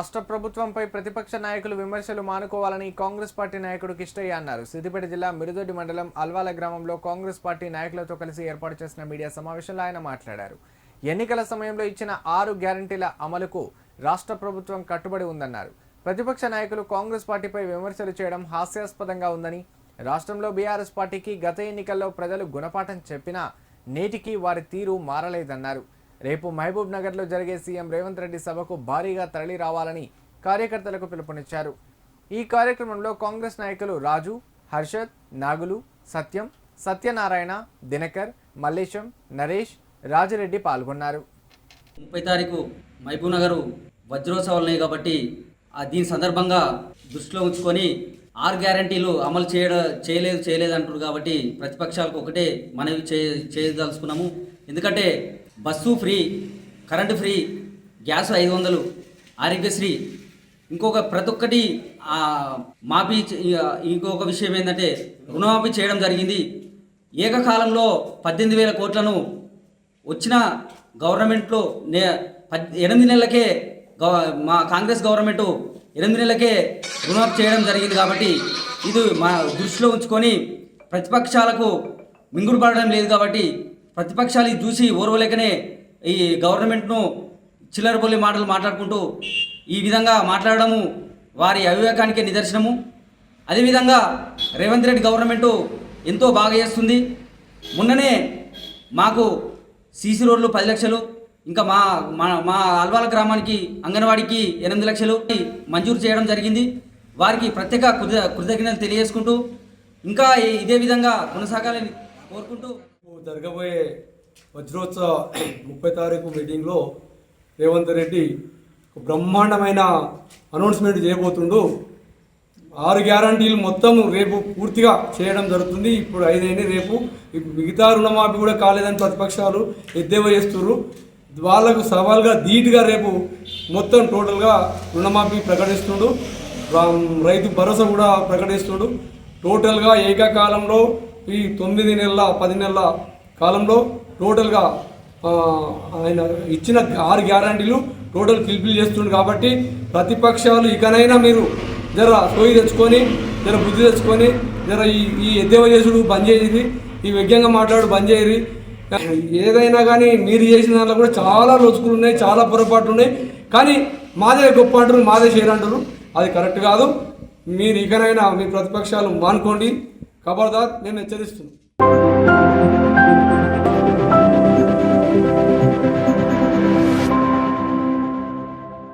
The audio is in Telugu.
రాష్ట్ర ప్రభుత్వంపై ప్రతిపక్ష నాయకులు విమర్శలు మానుకోవాలని కాంగ్రెస్ పార్టీ నాయకుడు కిష్టయ్య అన్నారు. సిద్దిపేట జిల్లా మిరుదొడ్డి మండలం అల్వాల గ్రామంలో కాంగ్రెస్ పార్టీ నాయకులతో కలిసి ఏర్పాటు చేసిన మీడియా సమావేశంలో ఆయన మాట్లాడారు. ఎన్నికల సమయంలో ఇచ్చిన ఆరు గ్యారంటీల అమలుకు రాష్ట్ర ప్రభుత్వం కట్టుబడి ఉందన్నారు. ప్రతిపక్ష నాయకులు కాంగ్రెస్ పార్టీపై విమర్శలు చేయడం హాస్యాస్పదంగా ఉందని రాష్ట్రంలో బీఆర్ఎస్ పార్టీకి గత ఎన్నికల్లో ప్రజలు గుణపాఠం చెప్పినా నేటికి వారి తీరు మారలేదన్నారు. రేపు మహబూబ్ నగర్లో జరిగే సీఎం రేవంత్ రెడ్డి సభకు భారీగా తరలి రావాలని కార్యకర్తలకు పిలుపునిచ్చారు. ఈ కార్యక్రమంలో కాంగ్రెస్ నాయకులు రాజు హర్షద్ నాగులు సత్యం సత్యనారాయణ దినకర్ మల్లేశం నరేష్ రాజరెడ్డి పాల్గొన్నారు. ముప్పై తారీఖు మహబూబ్ నగర్ వజ్రోత్సవాలు ఉన్నాయి కాబట్టి దీని సందర్భంగా దృష్టిలో ఉంచుకొని ఆరు గ్యారంటీలు అమలు చేయడం చేయలేదు చేయలేదు అంటారు కాబట్టి ప్రతిపక్షాలకు ఒకటే మనవి చే చేయదలుచుకున్నాము. ఎందుకంటే bus free current free gas ఐదు వందలు ఆరోగ్యశ్రీ. ఇంకొక ప్రతి ఒక్కటి మాఫీ ఇంకొక విషయం ఏంటంటే రుణమాఫీ చేయడం జరిగింది. ఏకకాలంలో పద్దెనిమిది వేల కోట్లను వచ్చిన గవర్నమెంట్లో నే పద్ ఎనిమిది నెలలకే గవ మా కాంగ్రెస్ గవర్నమెంట్ ఎనిమిది నెలలకే రుణమాఫీ చేయడం జరిగింది కాబట్టి ఇది మా దృష్టిలో ఉంచుకొని ప్రతిపక్షాలకు మింగుడుపడడం లేదు కాబట్టి ప్రతిపక్షాలు చూసి ఓర్వలేకనే ఈ గవర్నమెంట్ను చిల్లరబొల్లి మాటలు మాట్లాడుకుంటూ ఈ విధంగా మాట్లాడడము వారి అవివేకానికే నిదర్శనము. అదేవిధంగా రేవంత్ రెడ్డి గవర్నమెంటు ఎంతో బాగా చేస్తుంది. మొన్ననే మాకు సీసీ రోడ్లు పది లక్షలు ఇంకా మా మా మా అల్వాల గ్రామానికి అంగన్వాడికి ఎనిమిది లక్షలు మంజూరు చేయడం జరిగింది. వారికి ప్రత్యేక కృత కృతజ్ఞతలు తెలియజేసుకుంటూ ఇంకా ఇదే విధంగా కొనసాగాలని కోరుకుంటూ రేపు జరగబోయే వజ్రోత్సవ ముప్పై తారీఖు మీటింగ్లో రేవంత్ రెడ్డి ఒక బ్రహ్మాండమైన అనౌన్స్మెంట్ చేయబోతుండు. ఆరు గ్యారంటీలు మొత్తం రేపు పూర్తిగా చేయడం జరుగుతుంది. ఇప్పుడు ఐదైంది రేపు. మిగతా రుణమాఫీ కూడా కాలేదని ప్రతిపక్షాలు ఎద్దేవా చేస్తున్నారు వాళ్ళకు సవాల్గా ధీటుగా రేపు మొత్తం టోటల్గా రుణమాఫీ ప్రకటిస్తుడు. రైతు భరోసా కూడా ప్రకటిస్తుడు. టోటల్గా ఏకకాలంలో ఈ తొమ్మిది నెలల పది నెలల కాలంలో టోటల్గా ఆయన ఇచ్చిన ఆరు గ్యారంటీలు టోటల్ ఫిల్ఫిల్ చేస్తుండు కాబట్టి ప్రతిపక్షాలు ఇకనైనా మీరు జర సోయి తెచ్చుకొని జర బుద్ధి తెచ్చుకొని జర ఈ ఈ ఎద్దేవ చేసుడు బంద్ చేయరి ఈ వ్యగ్యంగా మాట్లాడు బంద్ చేయరు ఏదైనా కానీ మీరు చేసిన దాంట్లో కూడా చాలా లొచుకులు ఉన్నాయి చాలా పొరపాట్లు ఉన్నాయి. కానీ మాదే గొప్ప అంటారు మాదే చేయరు అంటారు అది కరెక్ట్ కాదు. మీరు ఇకనైనా మీ ప్రతిపక్షాలు మానుకోండి. ఖబర్దార్ నేను హెచ్చరిస్తున్నాను